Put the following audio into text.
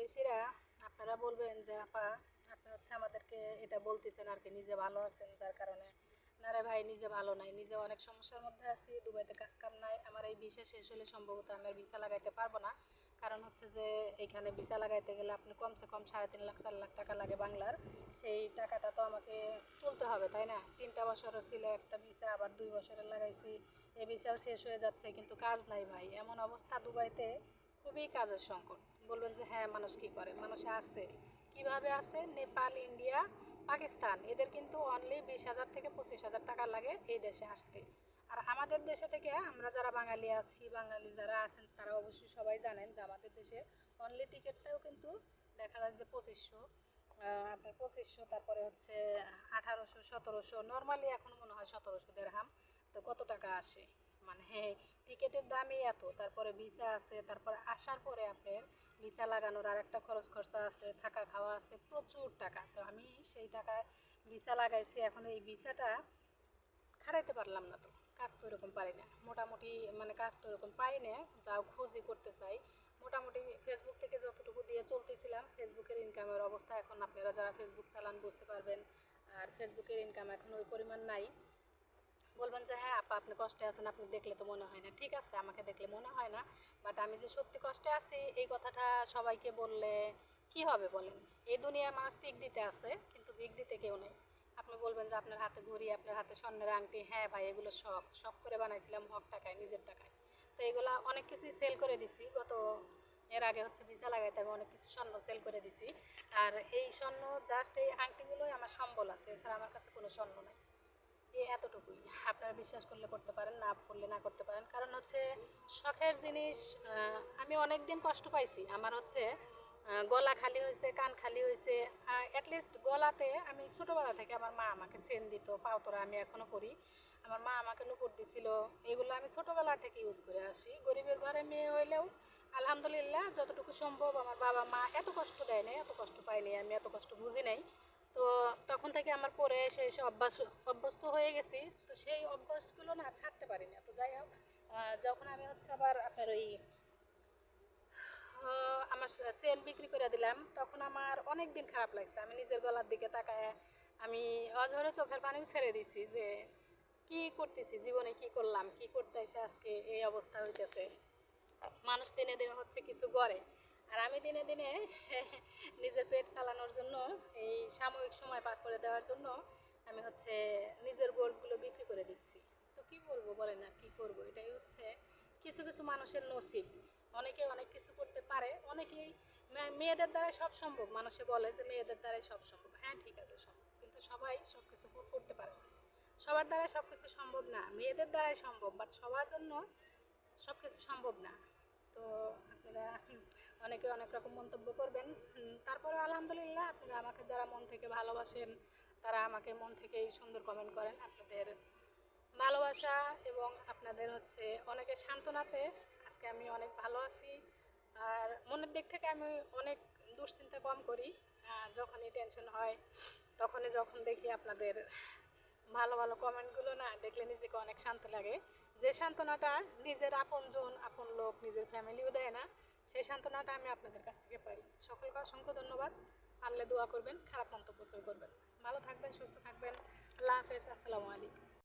বাংলাদেশিরা আপনারা বলবেন যে, আপা, আপনি হচ্ছে আমাদেরকে এটা বলতেছেন আর কি, নিজে ভালো আছেন যার কারণে। না রে ভাই, নিজে ভালো নাই। নিজে অনেক সমস্যার মধ্যে আছি, দুবাইতে কাজ কাম নাই। আমার এই ভিসা শেষ হলে সম্ভবত আমি আর ভিসা লাগাইতে পারব না। কারণ হচ্ছে যে, এখানে ভিসা লাগাইতে গেলে আপনি কমসে কম সাড়ে তিন লাখ, চার লাখ টাকা লাগে বাংলার। সেই টাকাটা তো আমাকে তুলতে হবে, তাই না? তিনটা বছরও ছিল একটা ভিসা, আবার দুই বছরের লাগাইছি। এই ভিসাও শেষ হয়ে যাচ্ছে, কিন্তু কাজ নাই ভাই। এমন অবস্থা দুবাইতে। খুবই কাজের সংকট। বলবেন যে হ্যাঁ মানুষ কি করে? মানুষ আছে। কীভাবে আছে? নেপাল, ইন্ডিয়া, পাকিস্তান, এদের কিন্তু অনলি বিশ হাজার থেকে পঁচিশ হাজার টাকা লাগে এই দেশে আসতে। আর আমাদের দেশে থেকে আমরা যারা বাঙালি আছি, বাঙালি যারা আছেন, তারা অবশ্যই সবাই জানেন যে, আমাদের দেশে অনলি টিকিটটাও কিন্তু দেখা যায় যে পঁচিশশো আপনার পঁচিশশো, তারপরে হচ্ছে আঠারোশো, সতেরোশো নর্মালি এখন মনে হয় সতেরোশো দেড়হাম। তো কত টাকা আসে? মানে হ্যাঁ টিকিটের দামই এত, তারপরে ভিসা আছে, তারপরে আসার পরে আপনার ভিসা লাগানোর আর একটা খরচ খরচা আছে, থাকা খাওয়া আছে, প্রচুর টাকা। তো আমি সেই টাকায় ভিসা লাগাইছি, এখন এই ভিসাটা খাটাইতে পারলাম না তো, কাজ তো এরকম পারি না। মোটামুটি মানে কাজ তো এরকম পাই না, যাও খুঁজি করতে চাই। মোটামুটি ফেসবুক থেকে যতটুকু দিয়ে চলতেছিলাম ফেসবুকের ইনকামের অবস্থা এখন আপনারা যারা ফেসবুক চালান বুঝতে পারবেন। আর ফেসবুকের ইনকাম এখন ওই পরিমাণ নাই। বলবেন যে হ্যাঁ আপা, আপনি কষ্টে আছেন, আপনি দেখলে তো মনে হয় না। ঠিক আছে, আমাকে দেখলে মনে হয় না বাট আমি যে সত্যি কষ্টে আছি, এই কথাটা সবাইকে বললে কি হবে বলেন? এই দুনিয়ায় মানুষ দিক দিতে আছে, কিন্তু ভিক দিতে কেউ নেই। আপনি বলবেন যে, আপনার হাতে ঘড়ি, আপনার হাতে স্বর্ণের আংটি হ্যাঁ ভাই, এগুলো শখ। শখ করে বানাইছিলাম হক টাকায়, নিজের টাকায়। তো এগুলো অনেক কিছুই সেল করে দিছি। গত, এর আগে হচ্ছে ভিসা লাগাইতে আমি অনেক কিছু স্বর্ণ সেল করে দিছি। আর এই স্বর্ণ জাস্ট এই আংটিগুলোই আমার সম্বল আছে, এছাড়া আমার কাছে কোনো স্বর্ণ নাই। এতটুকুই। আপনারা বিশ্বাস করলে করতে পারেন, না করলে না করতে পারেন। কারণ হচ্ছে শখের জিনিস আমি অনেক দিন কষ্ট পাইছি। আমার হচ্ছে গলা খালি হয়েছে কান খালি হয়েছে অ্যাটলিস্ট গলাতে আমি ছোটোবেলা থেকে আমার মা আমাকে চেন দিত পাওতরা আমি এখনও করি। আমার মা আমাকে নুপুর দিছিল। এগুলো আমি ছোটোবেলা থেকে ইউজ করে আসি। গরিবের ঘরে মেয়ে হইলেও আলহামদুলিল্লাহ যতটুকু সম্ভব আমার বাবা মা এত কষ্ট দেয় নাই, এত কষ্ট পাইনি আমি এত কষ্ট বুঝি নাই। থেকে আমার পরে এসে এসে অভ্যাস অভ্যস্ত হয়ে গেছি। তো সেই অভ্যাসগুলো না ছাড়তে পারি না তো যাই হোক যখন আমি হচ্ছে আবার আপনার ওই আমার চেন বিক্রি করে দিলাম, তখন আমার অনেক দিন খারাপ লাগছে। আমি নিজের গলার দিকে তাকায় আমি অঝরে চোখের পানি ছেড়ে দিছি যে, কি করতেছি? জীবনে কি করলাম? কি করতে এসে আজকে এই অবস্থা হইতেছে? মানুষ দিনে দিনে হচ্ছে কিছু করে। আর আমি দিনে দিনে নিজের পেট চালানোর জন্য, এই সাময়িক সময় পার করে দেওয়ার জন্য আমি হচ্ছে নিজের গোলগুলো বিক্রি করে দিচ্ছি। তো কি বলব বলেন আর কি করব? এটাই হচ্ছে কিছু কিছু মানুষের নসিব। অনেকে অনেক কিছু করতে পারে, অনেকেই মেয়েদের দ্বারাই সব সম্ভব। মানুষে বলে যে মেয়েদের দ্বারাই সব সম্ভব। হ্যাঁ ঠিক আছে সম্ভব কিন্তু সবাই সব কিছু করতে পারে। না সবার দ্বারাই সব কিছু সম্ভব না। মেয়েদের দ্বারাই সম্ভব বাট সবার জন্য সব কিছু সম্ভব না। তো আপনারা অনেকে অনেক রকম মন্তব্য করবেন। তারপরে আলহামদুলিল্লাহ আপনারা আমাকে যারা মন থেকে ভালোবাসেন, তারা আমাকে মন থেকেই সুন্দর কমেন্ট করেন। আপনাদের ভালোবাসা এবং আপনাদের হচ্ছে অনেকে সান্ত্বনাতে আজকে আমি অনেক ভালো আছি। আর মনের দিক থেকে আমি অনেক দুশ্চিন্তা কম করি। যখনই টেনশন হয়, তখনই যখন দেখি আপনাদের ভালো ভালো কমেন্টগুলো না দেখলে নিজেকে অনেক শান্ত লাগে। যে সান্ত্বনাটা নিজের আপনজন, আপন লোক, নিজের ফ্যামিলিও দেয় না সেই সান্ত্বনাটা আমি আপনাদের কাছ থেকে পাই। সকলকে অসংখ্য ধন্যবাদ। পারলে দোয়া করবেন, খারাপ মন্তব্য করবেন। ভালো থাকবেন, সুস্থ থাকবেন। আল্লাহ হাফেজ, আসসালামু আলাইকুম।